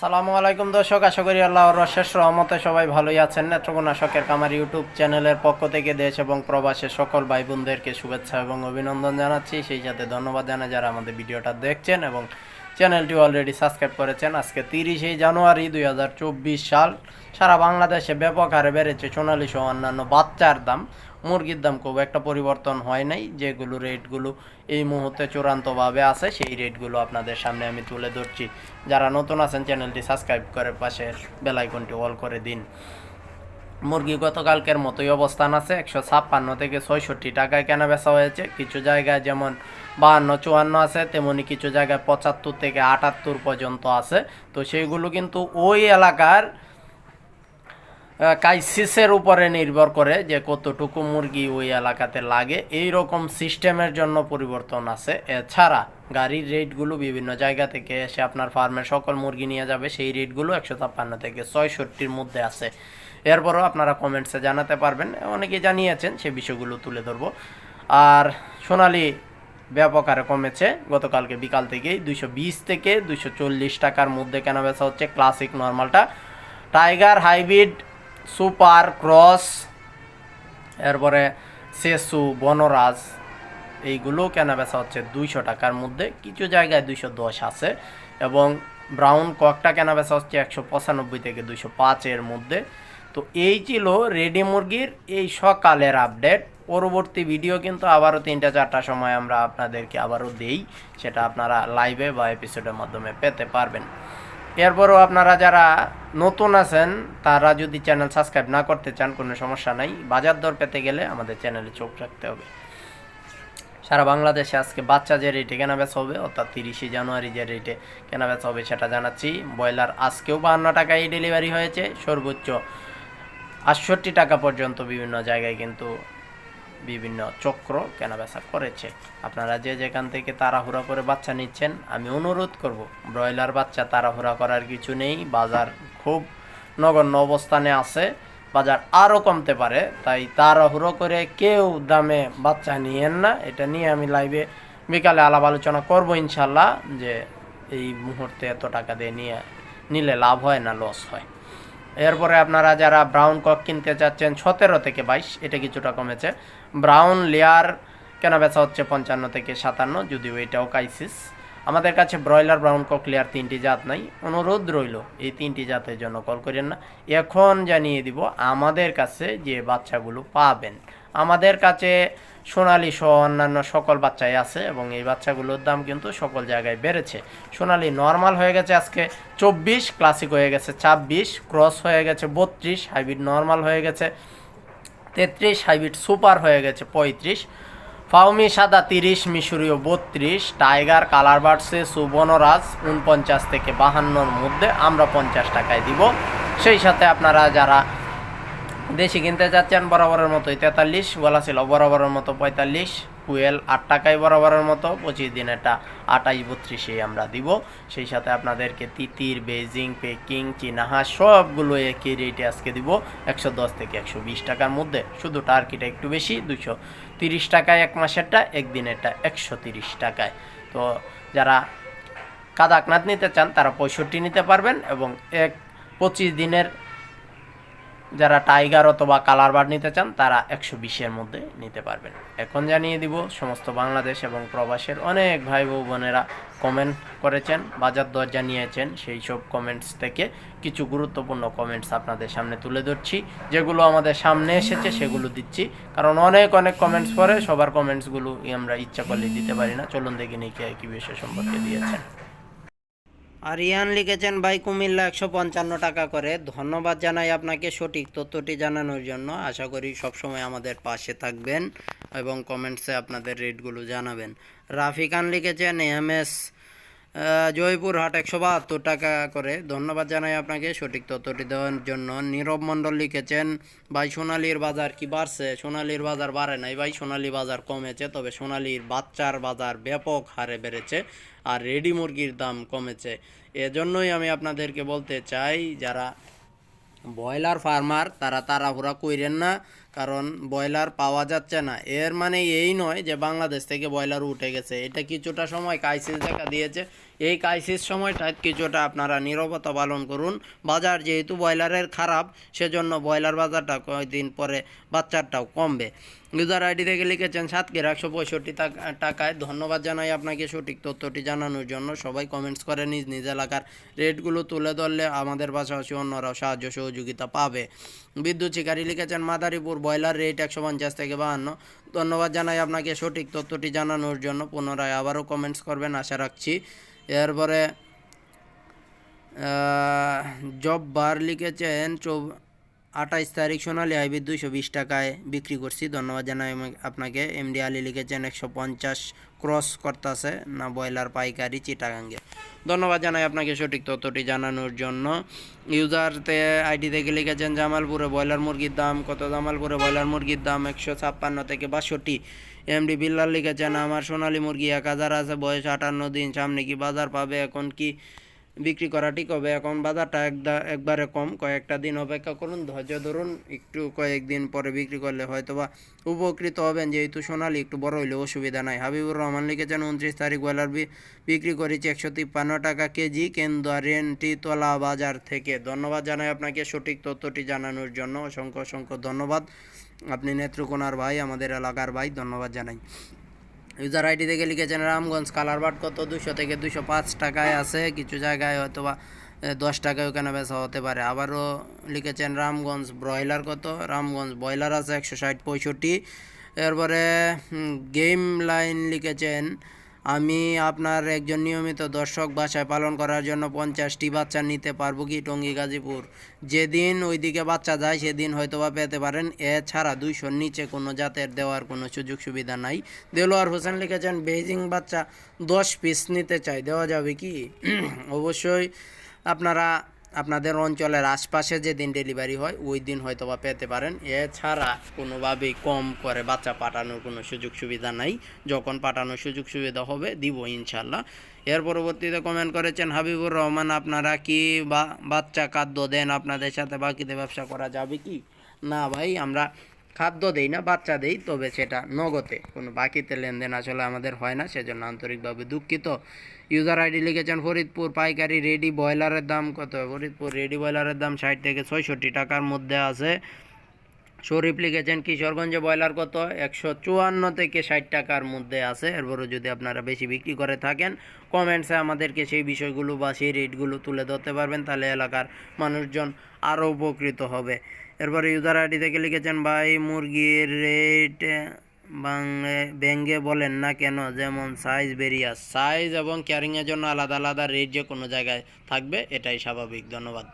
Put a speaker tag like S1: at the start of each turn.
S1: সালামু আলাইকুম দর্শক, আশা করি আল্লাহর রশেষ রহমতে সবাই ভালোই আছেন। নেত্রকোনা শখের কামার ইউটিউব চ্যানেলের পক্ষ থেকে দেশ এবং প্রবাসের সকল ভাই বোনদেরকে শুভেচ্ছা এবং অভিনন্দন জানাচ্ছি। সেই সাথে ধন্যবাদ জানাই যারা আমাদের ভিডিওটা দেখছেন এবং চ্যানেলটি অলরেডি সাবস্ক্রাইব করেছেন। আজকে তিরিশে জানুয়ারি দুই হাজার চব্বিশ সাল। সারা বাংলাদেশে ব্যাপক হারে বেড়েছে সোনালি সহ অন্যান্য বাচ্চার দাম। মুরগির দাম খুব একটা পরিবর্তন হয় নাই। যেগুলো রেটগুলো এই মুহূর্তে চূড়ান্তভাবে আছে, সেই রেটগুলো আপনাদের সামনে আমি তুলে ধরছি। যারা নতুন আছেন, চ্যানেলটি সাবস্ক্রাইব করে পাশে বেলাইকনটি অল করে দিন। মুরগি গতকালকের মতোই অবস্থান আছে। একশো ছাপ্পান্ন থেকে ছয়ষট্টি টাকায় কেনা বেচা হয়েছে। কিছু জায়গায় যেমন বাহান্ন, চুয়ান্ন আছে, তেমনি কিছু জায়গায় পঁচাত্তর থেকে আটাত্তর পর্যন্ত আছে। তো সেইগুলো কিন্তু ওই এলাকার কাইসিসের উপরে নির্ভর করে যে কতটুকু মুরগি ওই এলাকাতে লাগে। এই রকম সিস্টেমের জন্য পরিবর্তন আছে। এছাড়া গাড়ির রেটগুলো বিভিন্ন জায়গা থেকে এসে আপনার ফার্মের সকল মুরগি নিয়ে যাবে। সেই রেটগুলো একশো ছাপ্পান্ন থেকে ছয়ষট্টির মধ্যে আছে। এরপরও আপনারা কমেন্টসে জানাতে পারবেন। অনেকে জানিয়েছেন সে বিষয়গুলো তুলে ধরবো। আর সোনালি ব্যাপক হারে কমেছে। গতকালকে বিকাল থেকেই দুইশো বিশ থেকে দুইশো চল্লিশ টাকার মধ্যে কেনা বেচা হচ্ছে ক্লাসিক নর্মালটা টাইগার হাইব্রিড সুপার ক্রস এরপরে সেসু বনরাজ এইগুলো কেনা বেচা হচ্ছে দুইশো টাকার মধ্যে। কিছু জায়গায় দুইশো দশ আছে এবং ব্রাউন ককটা কেনা বেচা হচ্ছে একশো পঁচানব্বই থেকে দুইশো পাঁচের মধ্যে। তো এই ছিল রেডি মুরগির এই সকালের আপডেট। পরবর্তী ভিডিও কিন্তু আবারও তিনটা চারটার সময় আমরা আপনাদেরকে আবারও দেই, সেটা আপনারা লাইভে বা এপিসোডের মাধ্যমে পেতে পারবেন। এরপরও আপনারা যারা নতুন আছেন, তারা যদি চ্যানেল সাবস্ক্রাইব না করতে চান, কোনো সমস্যা নাই। বাজার দর পেতে গেলে আমাদের চ্যানেলে চোখ রাখতে হবে। সারা বাংলাদেশে আজকে বাচ্চা যে রেটে কেনা বেচা হবে, অর্থাৎ তিরিশে জানুয়ারি যে রেটে কেনা বেচা হবে, সেটা জানাচ্ছি। ব্রয়লার আজকেও বাহান্ন টাকায় ডেলিভারি হয়েছে। সর্বোচ্চ আটষট্টি টাকা পর্যন্ত বিভিন্ন জায়গায় কিন্তু বিভিন্ন চক্র কেনাবেচা করেছে। আপনারা যে যেখান থেকে তাড়াহুড়া করে বাচ্চা নিচ্ছেন, আমি অনুরোধ করব, ব্রয়লার বাচ্চা তাড়াহুড়া করার কিছু নেই, বাজার খুব নগণ্য অবস্থানে আছে, বাজার আরও কমতে পারে, তাই তাড়াহুড়ো করে কেউ দামে বাচ্চা নিয়েন না। এটা নিয়ে আমি লাইভে বিকালে আলাপ আলোচনা করব ইনশাল্লাহ যে এই মুহূর্তে এত টাকা দিয়ে নিয়ে নিলে লাভ হয় না, লস হয়। এরপরে আপনারা যারা ব্রাউন কক কিনতে চাচ্ছেন সতেরো থেকে বাইশ, এটা কিছুটা কমেছে। ব্রাউন লেয়ার কেনা বেচা হচ্ছে পঞ্চান্ন থেকে সাতান্ন, যদিও এটাও কাইসিস আমাদের কাছে ব্রয়লার ব্রাউন কক লেয়ার তিনটি জাত নাই, অনুরোধ রইল এই তিনটি জাতের জন্য কল করেন না। এখন জানিয়ে দিব আমাদের কাছে যে বাচ্চাগুলো পাবেন। আমাদের কাছে সোনালি সহ অন্যান্য সকল বাচ্চাই আছে এবং এই বাচ্চাগুলোর দাম কিন্তু সকল জায়গায় বেড়েছে। সোনালি নর্মাল হয়ে গেছে আজকে চব্বিশ ক্লাসিক হয়ে গেছে ছাব্বিশ ক্রস হয়ে গেছে বত্রিশ হাইব্রিড নর্মাল হয়ে গেছে তেত্রিশ হাইব্রিড সুপার হয়ে গেছে পঁয়ত্রিশ ফাউমি সাদা তিরিশ, মিশরীয় বত্রিশ টাইগার কালার বাড়ছে সুবর্ণরাজ উনপঞ্চাশ থেকে বাহান্নর মধ্যে আমরা পঞ্চাশ টাকায় দিব। সেই সাথে আপনারা যারা দেশি কিনতে যাচ্ছেন বরাবরের মতোই তেতাল্লিশ বলা ছিল বরাবরের মতো পঁয়তাল্লিশ কুয়েল আট টাকায় বরাবরের মতো, পঁচিশ দিন দিনেরটা আটাইশ বত্রিশে আমরা দিব। সেই সাথে আপনাদেরকে তিতির বেজিং পেকিং, চিনাহা সবগুলো একই রেটে আজকে দিব। একশো দশ থেকে একশো বিশ টাকার মধ্যে। শুধু টার্কিটা একটু বেশি, দুশো তিরিশ টাকায় এক মাসেরটা একদিনেরটা একশো তিরিশ টাকায়। তো যারা কাদাকনাথ নিতে চান, তারা পঁয়ষট্টি নিতে পারবেন এবং এক পঁচিশ দিনের যারা টাইগার অথবা কালার বার্ড নিতে চান, তারা একশো বিশের মধ্যে নিতে পারবেন। এখন জানিয়ে দিব, সমস্ত বাংলাদেশ এবং প্রবাসের অনেক ভাই বউ বোনেরা কমেন্ট করেছেন, বাজার দর জানিয়েছেন, সেই সব কমেন্টস থেকে কিছু গুরুত্বপূর্ণ কমেন্টস আপনাদের সামনে তুলে ধরছি। যেগুলো আমাদের সামনে এসেছে, সেগুলো দিচ্ছি। কারণ অনেক অনেক কমেন্টস পরে সবার কমেন্টসগুলো আমরা ইচ্ছা করলে দিতে পারি না। চলুন দেখি কে কি বিষয় সম্পর্কে দিয়েছেন আর ইয়ান লিখেছেন, ভাই কুমিল্লা একশো পঞ্চান্ন টাকা করে। ধন্যবাদ জানাই আপনাকে সঠিক তথ্যটি জানানোর জন্য। আশা করি সবসময় আমাদের পাশে থাকবেন এবং কমেন্টসে আপনাদের রেটগুলো জানাবেন। রাফিকান লিখেছেন, এম এস জয়পুরহাট একশো বাহাত্তর টাকা করে। ধন্যবাদ জানাই আপনাকে। সঠিক তথ্যটি দেওয়ার জন্য নীরব মণ্ডল লিখেছেন, ভাই, সোনালির বাজার কি বাড়ছে? সোনালির বাজার বাড়ে নাই ভাই, সোনালি বাজার কমেছে, তবে সোনালির বাচ্চার বাজার ব্যাপক হারে বেড়েছে আর রেডি মুরগির দাম কমেছে। এজন্যই আমি আপনাদেরকে বলতে চাই, যারা ব্রয়লার ফার্মার, তারা তাড়াহুড়া কইরেন না। কারণ ব্রয়লার পাওয়া যাচ্ছে না। এর মানে এই নয় যে বাংলাদেশ থেকে ব্রয়লার উঠে গেছে। এটা কিছুটা সময় ক্রাইসিস দেখা দিয়েছে। এই ক্রাইসিস সময়টা কিছুটা আপনারা নীরবতা পালন করুন। বাজার যেহেতু ব্রয়লারের খারাপ, সেজন্য ব্রয়লার বাজারটা কয়েকদিন পরে বাচ্চারটাও কমবে। ইউজার আইডি থেকে লিখেছেন সাতকের একশো পঁয়ষট্টি টাকায়। ধন্যবাদ জানাই আপনাকে সঠিক তথ্যটি জানানোর জন্য। সবাই কমেন্টস করে নিজ নিজ এলাকার রেটগুলো তুলে ধরলে আমাদের পাশাপাশি অন্যরাও সাহায্য সহযোগিতা পাবে। বিদ্যুৎ শিকারী লিখেছেন, মাদারীপুর ব্রয়লার রেট একশো পঞ্চাশ থেকে বাহান্ন। ধন্যবাদ জানাই আপনাকে সঠিক তথ্যটি জানানোর জন্য। পুনরায় আবারও কমেন্টস করবেন, আশা রাখছি। এরপরে জব বার লিখেছেন আঠাইশ তারিখ সোনালী হাইব্রিড দুইশো বিশ টাকায় বিক্রি করছি। ধন্যবাদ জানাই আপনাকে। এমডি আলী লিখেছেন একশো পঞ্চাশ ক্রস করতেছে না ব্রয়লার পাইকারি চিটাগাঙ্গে। ধন্যবাদ জানাই আপনাকে সঠিক তথ্যটি জানানোর জন্য। ইউজারতে আইডি থেকে লিখেছেন, জামালপুরে ব্রয়লার মুরগির দাম কত? জামালপুরে ব্রয়লার মুরগির দাম একশো ছাপ্পান্ন থেকে বাষট্টি। এমডি বিল্লাল লিখেছেন, আমার সোনালী মুরগি এক হাজার আছে, বয়স আটান্ন দিন, সামনে কি বাজার পাবে? এখন কি বিক্রি করা ঠিক হবে। এখন বাজারটা একবারে কম। কয়েকটা দিন অপেক্ষা করুন, ধৈর্য ধরুন, একটু কয়েকদিন পরে বিক্রি করলে হয়তো বা উপকৃত হবেন। যেহেতু সোনালি একটু বড় হইলে অসুবিধা নাই। হাবিবুর রহমান লিখেছেন, উনত্রিশ তারিখ ব্রয়লার বিক্রি করেছি একশো তিপ্পান্ন টাকা কেজি কেন্দ্রেন্টি তলা বাজার থেকে। ধন্যবাদ জানাই আপনাকে সঠিক তথ্যটি জানানোর জন্য। অসংখ্য অসংখ্য ধন্যবাদ। আপনি নেত্রকোনার ভাই, আমাদের এলাকার ভাই, ধন্যবাদ জানাই। ইউজার আইডি থেকে লিখেছেন, রামগঞ্জ কালার কালারবাট কত? দুশো থেকে দুশো পাঁচ টাকায় আছে। কিছু জায়গায় হয়তো বা দশ টাকায় ওখানে বেচা হতে পারে। আবারও লিখেছেন, রামগঞ্জ ব্রয়লার কত? রামগঞ্জ ব্রয়লার আছে একশো ষাট পঁয়ষট্টি। এরপরে গেম লাইন লিখেছেন আমি আপনার একজন নিয়মিত দর্শক বাসায় পালন করার জন্য পঞ্চাশটি বাচ্চা নিতে পারব কি টঙ্গী, গাজীপুর। যেদিন ওইদিকে বাচ্চা যায়, সেদিন হয়তো বা পেতে পারেন। এছাড়া দুইশোর নিচে কোনো জাতের দেওয়ার কোনো সুযোগ সুবিধা নাই। দেলোয়ার হোসেন লিখেছেন বেজিং বাচ্চা দশ পিস নিতে চাই। দেওয়া যাবে কি? অবশ্যই আপনারা আপনাদের অঞ্চলের আশপাশে যেদিন ডেলিভারি হয়, ওই দিন হয়তো বা পেতে পারেন। এছাড়া কোনোভাবেই কম করে বাচ্চা পাঠানোর কোনো সুযোগ সুবিধা নাই। যখন পাঠানোর সুযোগ সুবিধা হবে, দিব ইনশাল্লাহ এর পরবর্তীতে কমেন্ট করেছেন, হাবিবুর রহমান, আপনারা কি বা, বাচ্চা খাদ্য দেন আপনাদের সাথে? বাকিতে ব্যবসা করা যাবে কি? না ভাই, আমরা খাদ্য দেই না, বাচ্চা দেই, তবে সেটা নগদে। কোনো বাকিতে লেনদেন আসলে আমাদের হয় না, সেজন্য আন্তরিকভাবে দুঃখিত। ইউজার আইডি লিখেছেন, ফরিদপুর পাইকারি রেডি ব্রয়লারের দাম কত? ফরিদপুর রেডি ব্রয়লারের দাম ষাট থেকে ছয়ষট্টি টাকার মধ্যে আছে। শরীফ লিখেছেন, কিশোরগঞ্জে ব্রয়লার কত? একশো চুয়ান্ন থেকে ষাট টাকার মধ্যে আছে। এরপরও যদি আপনারা বেশি বিক্রি করে থাকেন, কমেন্টসে আমাদেরকে সেই বিষয়গুলো বা সেই রেটগুলো তুলে ধরতে পারবেন, তাহলে এলাকার মানুষজন আরও উপকৃত হবে। এরপরে ইউজার আইডি থেকে লিখেছেন ভাই, মুরগির রেট বাংলে ব্যাঙ্গে বলেন না কেন? যেমন সাইজ বেরিয়াস সাইজ এবং ক্যারিংয়ের জন্য আলাদা আলাদা রেট যে কোনো জায়গায় থাকবে, এটাই স্বাভাবিক। ধন্যবাদ।